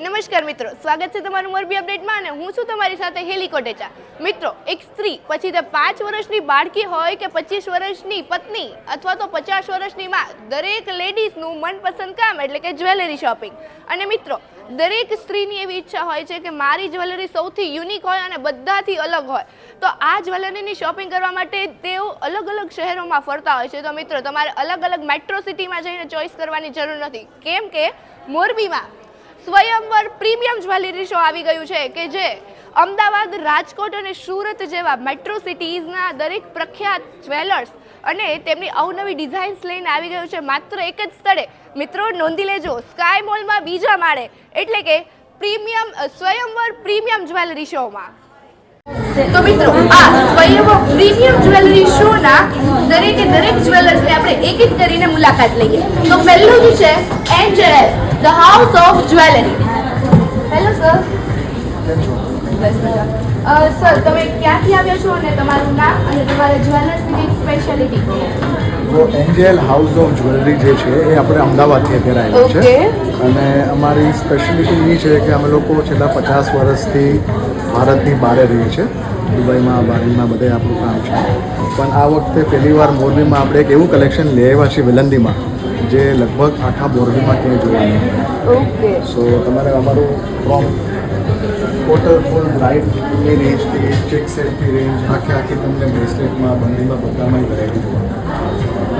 નમસ્કાર મિત્રો, સ્વાગત છે તમારું મોરબી અપડેટમાં અને હું છું તમારી સાથે હેલી કોટેચા. મિત્રો, એક સ્ત્રી, પછી તે પાંચ વર્ષની બાળકી હોય કે પચીસ વર્ષની પત્ની અથવા તો પચાસ વર્ષની માં દરેક લેડીઝનું મનપસંદ કામ એટલે કે જ્વેલરી શોપિંગ. અને મિત્રો, દરેક સ્ત્રીની એવી ઈચ્છા હોય છે કે મારી જ્વેલરી સૌથી યુનિક હોય અને બધાથી અલગ હોય. તો આ જ્વેલરીની શોપિંગ કરવા માટે તેઓ અલગ અલગ શહેરોમાં ફરતા હોય છે. તો મિત્રો, તમારે અલગ અલગ મેટ્રો સિટીમાં જઈને ચોઈસ કરવાની જરૂર નથી. કેમ કે મોરબીમાં સ્વયંવર પ્રીમિયમ જ્વેલરી શો આવી ગયું છે કે જે અમદાવાદ, રાજકોટ અને સુરત જેવા મેટ્રો સિટીઝના દરેક પ્રખ્યાત જ્વેલર્સ અને તેમની અવનવી ડિઝાઇન્સ લઈને આવી ગયું છે. માત્ર એક જ સ્થળે. મિત્રો, નોંધી લેજો સ્કાય મોલમાં બીજા માળે. એટલે કે પ્રીમિયમ, સ્વયંવર પ્રીમિયમ જ્વેલરી શોમાં. તો મિત્રો આ સ્વયંવર પ્રીમિયમ જ્વેલરી શોના દરેકે દરેક જ્વેલર્સને આપણે એક એક કરીને મુલાકાત લઈએ. તો પહેલું જ છે Angel the house of jewellery hello sir sir તમે ક્યાંથી આવ્યા છો અને તમારું નામ અને તમારા જ્વેલર્સની કંઈક સ્પેશિયાલિટી કહો તો એન્જેલ હાઉસ ઓફ જ્વેલરી જે છે એ આપણે અમદાવાદથી અત્યારે આવ્યું છે. અને અમારી સ્પેશિયાલિટી એ છે કે અમે લોકો છેલ્લા પચાસ વર્ષથી ભારતની બહાર રહીએ છીએ દુબઈમાં બારીમાં બધે આપણું કામ છે. પણ આ વખતે પહેલીવાર મોરબીમાં આપણે એક એવું કલેક્શન લઈ આવ્યા છીએ વિલંદીમાં જે લગભગ આખા મોરબીમાં ક્યાંય જોવાનું ઓકે. સો તમારે અમારું ફ્રોમ વોટરફોલ બ્રાઇટની રેન્જથી ચેક સેટની રેન્જ આખે આખી તમને બ્રેસલેટમાં બંદીમાં બધામાં વેરાયટી જોવા.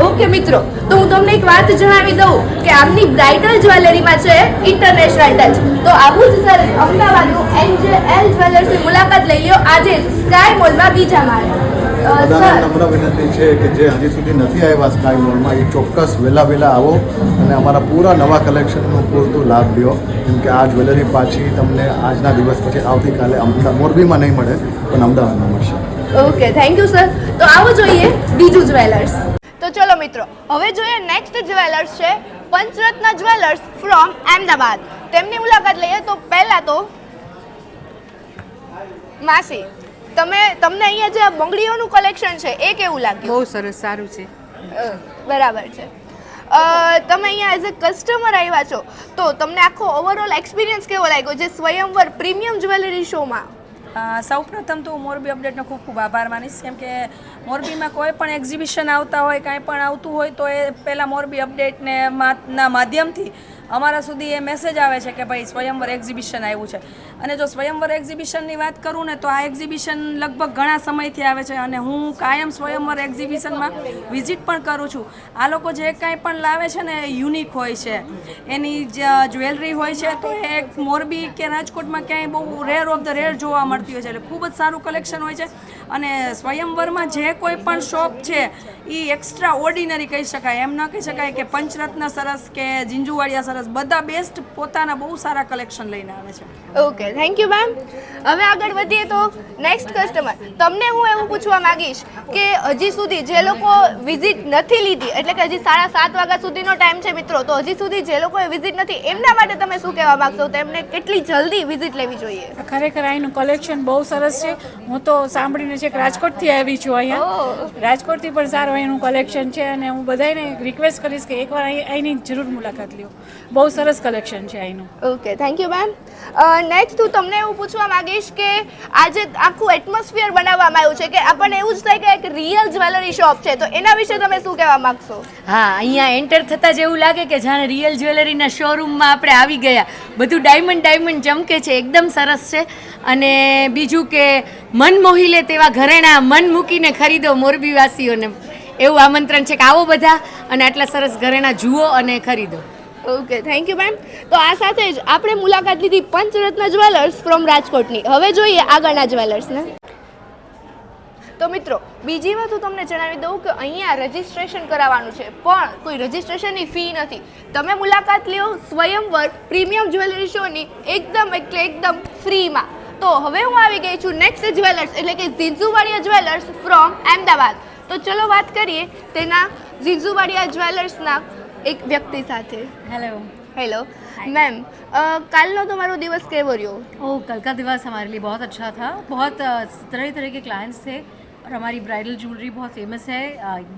ઓકે મિત્રો તો હું તમને એક વાત જણાવી દઉં કે આમની બ્રાઇડલ જ્વેલરીમાં છે ઇન્ટરનેશનલ ટચ તો આવું જ સરસ અમદાવાદનું એન્જલ એલ જ્વેલર્સની મુલાકાત લઈ લ્યો. આજે સ્કાય મોલમાં બીજા માળે. બધાને નમ્ર વિનંતી છે કે જે હજી સુધી નથી આવ્યા સ્કાય મોલમાં એ ચોક્કસ વહેલા વહેલા આવો અને અમારા પૂરા નવા કલેક્શનનો પૂરતું લાભ લ્યો. કેમ કે આ જ્વેલરી પાછી તમને આજના દિવસ પછી આવતીકાલે અમદાવાદ મોરબીમાં નહીં મળે પણ અમદાવાદમાં મળશે. ઓકે થેન્ક યુ સર તો આવો જોઈએ બીજું જ્વેલર્સ તો ચલો મિત્રો હવે જોઈએ નેક્સ્ટ જ્વેલર્સ છે પંચરત્ન જ્વેલર્સ ફ્રોમ અહેમદાબાદ તેમની મુલાકાત લઈએ તો પહેલા તો માસી તમે તમને અહીંયા જે બંગડીઓનું કલેક્શન છે એ કેવું લાગ્યું? બહુ સરસ સારું છે. બરાબર છે. તમે અહીંયા એઝ અ કસ્ટમર આવ્યા છો તો તમને આખો ઓવરઓલ એક્સપિરિયન્સ કેવો લાગ્યો? જે સ્વયંવર પ્રીમિયમ જ્વેલરી શોમાં સૌપ્રથમ તો હું મોરબી અપડેટનો ખૂબ ખૂબ આભાર માનીશ. કેમ કે મોરબીમાં કોઈ પણ એક્ઝિબિશન આવતા હોય, કાંઈ પણ આવતું હોય, તો એ પહેલાં મોરબી અપડેટને ના માધ્યમથી અમારા સુધી એ મેસેજ આવે છે કે ભાઈ સ્વયંવર એક્ઝિબિશન આવ્યું છે. અને જો સ્વયંવર એક્ઝિબિશનની વાત કરું ને તો આ એક્ઝિબિશન લગભગ ઘણા સમયથી આવે છે અને હું કાયમ સ્વયંવર એક્ઝિબિશનમાં વિઝિટ પણ કરું છું. આ લોકો જે કાંઈ પણ લાવે છે ને યુનિક હોય છે. એની જે જ્વેલરી હોય છે તો એ મોરબી કે રાજકોટમાં ક્યાંય બહુ રેર ઓફ ધ રેર જોવા મળતી હોય છે. એટલે ખૂબ જ સારું કલેક્શન હોય છે. અને સ્વયંવરમાં જે કોઈ પણ શોપ છે એ એક્સ્ટ્રા ઓર્ડિનરી કહી શકાય. એમ ન કહી શકાય કે પંચરત્ન સરસ કે જીંજુવાડિયા સરસ. બધા બેસ્ટ પોતાના બહુ સારા કલેક્શન લઈને આવે છે. ઓકે થેન્ક યુ મેમ હવે આગળ વધીએ તો નેક્સ્ટ કસ્ટમર તમને હું એવું પૂછવા માંગીશ કે હજી સુધી જે લોકો વિઝિટ નથી લીધી એટલે કે હજી સાડા સાત વાગ્યા સુધીનો ટાઈમ છે મિત્રો તો હજી સુધી જે લોકોએ વિઝિટ નથી એમના માટે તમે શું કહેવા માંગશો? તો એમને કેટલી જલ્દી વિઝિટ લેવી જોઈએ? ખરેખર અહીંનું કલેક્શન બહુ સરસ છે. હું તો સાંભળીને છે કે રાજકોટથી આવી છું અહીંયા. રાજકોટથી પણ સારું અહીંનું કલેક્શન છે અને હું બધાને રિક્વેસ્ટ કરીશ કે એકવાર અહીં અહીંની જરૂર મુલાકાત લ્યો. બહુ સરસ કલેક્શન છે અહીંનું okay thank you ma'am next હું તમને એવું પૂછવા માંગીશ કે આજે આખું એટમોસ્ફિયર બનાવવામાં આવ્યું છે કે આપણને એવું જ થાય કે એક રિયલ જ્વેલરી શોપ છે. તો એના વિશે તમે શું કહેવા માંગશો? હા અહીંયા એન્ટર થતાં જ એવું લાગે કે જાણે રિયલ જ્વેલરીના શોરૂમમાં આપણે આવી ગયા. બધું ડાયમંડ ડાયમંડ ચમકે છે એકદમ સરસ છે. અને બીજું કે મન મોહી લે તેવા ઘરેણા મન મૂકીને ખરીદો મોરબીવાસીઓને. એવું આમંત્રણ છે કે આવો બધા અને આટલા સરસ ઘરેણા જુઓ અને ખરીદો. ઓકે થેન્ક યુ મેમ તો આ સાથે જ આપણે મુલાકાત લીધી પંચરત્ન જ્વેલર્સ ફ્રોમ રાજકોટની. હવે જોઈએ આગળના જ્વેલર્સને. તો મિત્રો, બીજી વાત હું તમને જણાવી દઉં કે અહીંયા રજિસ્ટ્રેશન કરાવવાનું છે, પણ કોઈ રજિસ્ટ્રેશનની ફી નથી. તમે મુલાકાત લ્યો સ્વયંવર પ્રીમિયમ જ્વેલરી શોની એકદમ એટલે એકદમ ફ્રીમાં તો હવે હું આવી ગઈ છું નેક્સ્ટ જ્વેલર્સ એટલે કે ઝીંઝુવાડિયા જ્વેલર્સ ફ્રોમ અહેમદાબાદ तो चलो बात करिए તેના જીજુવાડિયા ज्वेलर्स ना एक व्यक्ति साथ हेलो मैम कल नो तुम्हारा दिवस कैसे रही हो कल का दिवस हमारे लिए बहुत अच्छा था बहुत तरह तरह के क्लाइंट्स थे और हमारी ब्राइडल ज्वेलरी बहुत फ़ेमस है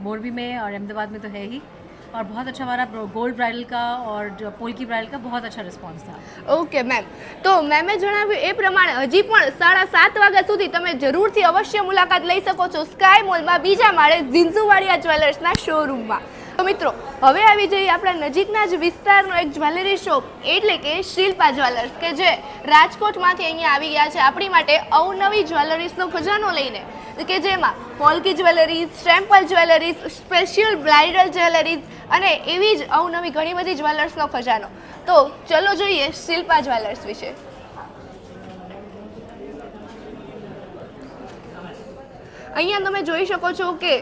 मोरबी में और अहमदाबाद में तो है ही और बहुत अच्छा हमारा गोल्ड ब्राइडल का और जो पोल्की ब्राइडल का बहुत अच्छा रिस्पॉन्स था ઓકે મેમ તો મેમે જણાવ્યું એ પ્રમાણે હજી પણ સાડા સાત વાગ્યા સુધી તમે જરૂરથી અવશ્ય મુલાકાત લઈ શકો છો સ્કાય મોલમાં બીજા માળે ઝિંઝુવાડિયા જ્વેલર્સના શોરૂમમાં તો મિત્રો, હવે આવી જઈએ આપણા નજીકના જ વિસ્તારનો એક જ્વેલરી શોપ, એટલે કે શિલ્પા જ્વેલર્સ, કે જે રાજકોટમાંથી અહીંયા આવી ગયા છે આપણી માટે અવનવી જ્વેલરીઝનો ખજાનો લઈને. કે જેમાં polki jewelleries, temple jewelleries, special bridal jewelleries અને એવી જ અવનવી ઘણી બધી જ્વેલર્સનો ખજાનો. તો ચલો જોઈએ શિલ્પા જ્વેલર્સ વિશે. અહીંયા તમે જોઈ શકો છો કે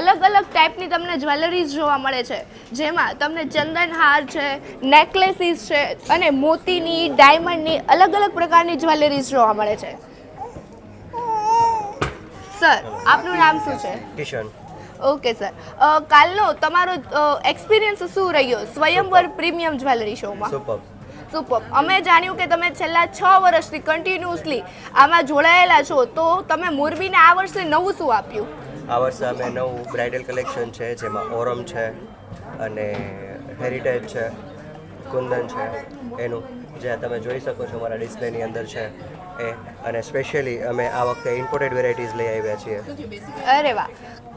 અલગ અલગ ટાઈપની તમને જ્વેલરીઝ જોવા મળે છે. જેમાં તમને ચંદન હાર છે નેકલેસીસ છે અને મોતીની ડાયમંડની અલગ અલગ પ્રકારની જ્વેલરીઝ જોવા મળે છે. સર આપનું નામ શું છે? કિશન. Okay sir. કાલનો તમારો એક્સપિરિયન્સ શું રહ્યો? સ્વયંવર પ્રીમિયમ જ્વેલરી શોમાં? Super super. અમે જાણ્યું કે તમે છેલ્લા છ વર્ષથી કન્ટિન્યુઅસલી આમાં જોડાયેલા છો તો તમે મોરબીને આ વર્ષે નવું શું આપ્યું? આ વર્ષે અમે નવું બ્રાઇડલ કલેક્શન છે જેમાં ઓરમ છે અને હેરિટેજ છે કુંદન છે એનું જે તમે જોઈ શકો છો મારા ડિસ્પ્લેની અંદર છે એ. અને સ્પેશિયલી અમે આ વખતે ઇમ્પોર્ટેડ વેરાયટીઝ લઈ આવ્યા છીએ. અરે વાહ.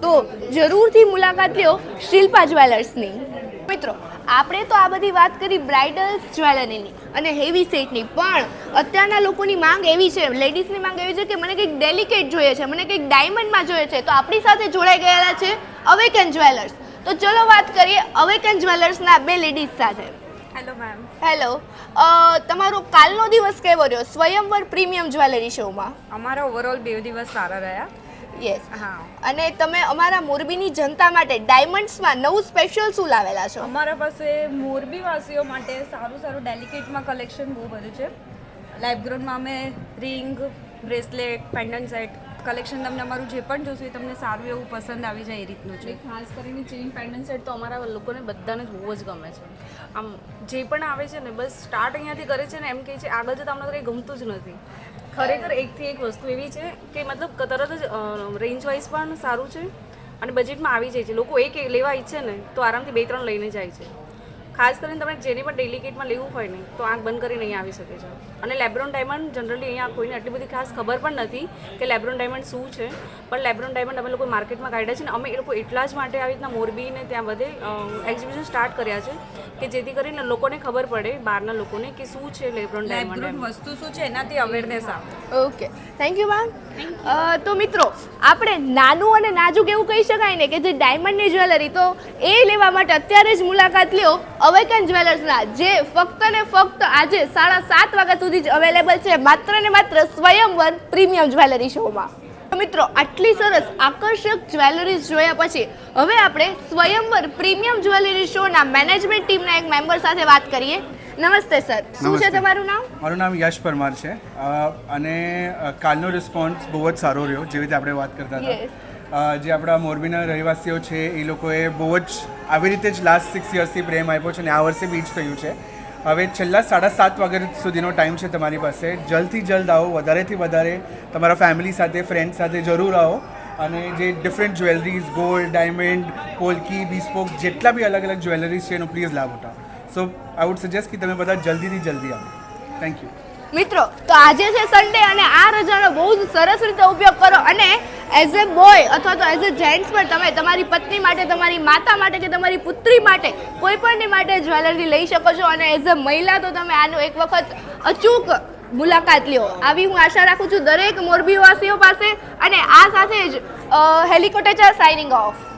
તો જરૂરથી મુલાકાત લ્યો શિલ્પા જ્વેલર્સની. મિત્રો આપણે તો આ બધી વાત કરી બ્રાઇડલ જ્વેલરીની અને હેવી સેટની પણ અત્યારના લોકોની માંગ એવી છે લેડીઝની માંગ એવી છે કે મને કંઈક ડેલિકેટ જોઈએ છે મને કંઈક ડાયમંડમાં જોઈએ છે તો આપણી સાથે જોડાઈ ગયેલા છે અવેકન જ્વેલર્સ તો ચલો વાત કરીએ અવેકન જ્વેલર્સના બે લેડીઝ સાથે. હેલો મેમ હેલો તમારો કાલનો દિવસ કેવો રહ્યો? સ્વયંવર પ્રીમિયમ જ્વેલરી શોમાં અમારો ઓવરઓલ બે દિવસ સારા રહ્યા. યસ હા. અને તમે અમારા મોરબીની જનતા માટે ડાયમંડ્સમાં નવું સ્પેશિયલ શું લાવેલા છો? અમારા પાસે મોરબીવાસીઓ માટે સારું સારું ડેલિકેટમાં કલેક્શન બહુ બધું છે. લાઇફગ્રોનમાં અમે ring bracelet pendant set collection તમને અમારું જે પણ જોશું એ તમને સારું એવું પસંદ આવી જાય એ રીતનું છે. ખાસ કરીને ચેઇન પેન્ડન્ટ સેટ તો અમારા લોકોને બધાને જ બહુ જ ગમે છે. આમ જે પણ આવે છે ને બસ સ્ટાર્ટ અહીંયાથી કરે છે ને એમ કહે છે આગળ જતાં અમને કંઈ ગમતું જ નથી. ખરેખર એકથી એક વસ્તુ એવી છે કે મતલબ તરત જ રેન્જ વાઇઝ પણ સારું છે અને બજેટમાં આવી જાય છે. લોકો એક લેવા ઈચ્છે ને, તો આરામથી બે ત્રણ લઈને જાય છે. ખાસ કરીને તમે જેને પણ ડેલિકેટમાં લેવું હોય ને તો આંખ બંધ કરીને અહીંયા આવી શકે છે. અને લેબ્રોન ડાયમંડ જનરલી અહીંયા કોઈને આટલી બધી ખાસ ખબર પણ નથી કે લેબ્રોન ડાયમંડ શું છે. પણ લેબ્રોન ડાયમંડ અમે લોકો માર્કેટમાં કાઢ્યા છે ને અમે એ લોકો એટલા જ માટે આવી રીતના મોરબીને ત્યાં બધે એક્ઝિબિશન સ્ટાર્ટ કર્યા છે કે જેથી કરીને લોકોને ખબર પડે બહારના લોકોને કે શું છે લેબ્રોન ડાયમંડ વસ્તુ શું છે? એનાથી અવેરનેસ આવે. ઓકે થેન્ક યુ મેમ તો મિત્રો આપણે નાનું અને નાજુક એવું કહી શકાય ને કે જે ડાયમંડની જ્વેલરી તો એ લેવા માટે અત્યારે જ મુલાકાત લ્યો. અવેકન જ્વેલર્સના જે ફક્ત ને ફક્ત આજે સાડા સાત વાગ્યા સુધી જ અવેલેબલ છે માત્ર ને માત્ર સ્વયંવર પ્રીમિયમ જ્વેલરી શોમાં મિત્રો આટલી સરસ આકર્ષક જ્વેલરીઝ જોયા પછી હવે આપણે સ્વયંવર પ્રીમિયમ જ્વેલરી શોના મેનેજમેન્ટ ટીમના એક મેમ્બર સાથે વાત કરીએ. નમસ્તે સર શું છે તમારું નામ? મારું નામ યશ પરમાર છે. અને કાલનો રિસ્પોન્સ બહુ જ સારો રહ્યો જેવી રીતે આપણે વાત કરતા હતા. જે આપણા મોરબીના રહેવાસીઓ છે, એ લોકોએ બહુ જ આવી રીતે જ લાસ્ટ સિક્સ યર્સથી પ્રેમ આપ્યો છે અને આ વર્ષે બી જ થયું છે. હવે છેલ્લા સાડા સાત વાગ્યા સુધીનો ટાઈમ છે તમારી પાસે. જલ્દથી જલ્દ આવો, વધારેથી વધારે તમારા ફેમિલી સાથે ફ્રેન્ડ સાથે જરૂર આવો. અને જે different jewelleries gold diamond polki bespoke જેટલા બી અલગ અલગ જ્વેલરીઝ છે એનો પ્લીઝ લાભ ઉઠાવો સો આઈ વુડ સજેસ્ટ કે તમે બધા જલ્દીથી જલ્દી આવો. થેન્ક યુ મિત્રો, તો આજે છે સન્ડે અને આ રજાનો બહુ જ સરસ રીતે ઉપયોગ કરો અને એઝ એ બોય અથવા તો એઝ અ જેન્ટ્સ પણ તમે તમારી પત્ની માટે, તમારી માતા માટે કે તમારી પુત્રી માટે કોઈ પણની માટે જ્વેલરી લઈ શકો છો અને એઝ અ મહિલા તો તમે આનો એક વખત અચૂક મુલાકાત લ્યો. આવી હું આશા રાખું છું દરેક મોરબીવાસીઓ પાસે અને આ સાથે જ હેલિકોટેચર સાઇનિંગ ઓફ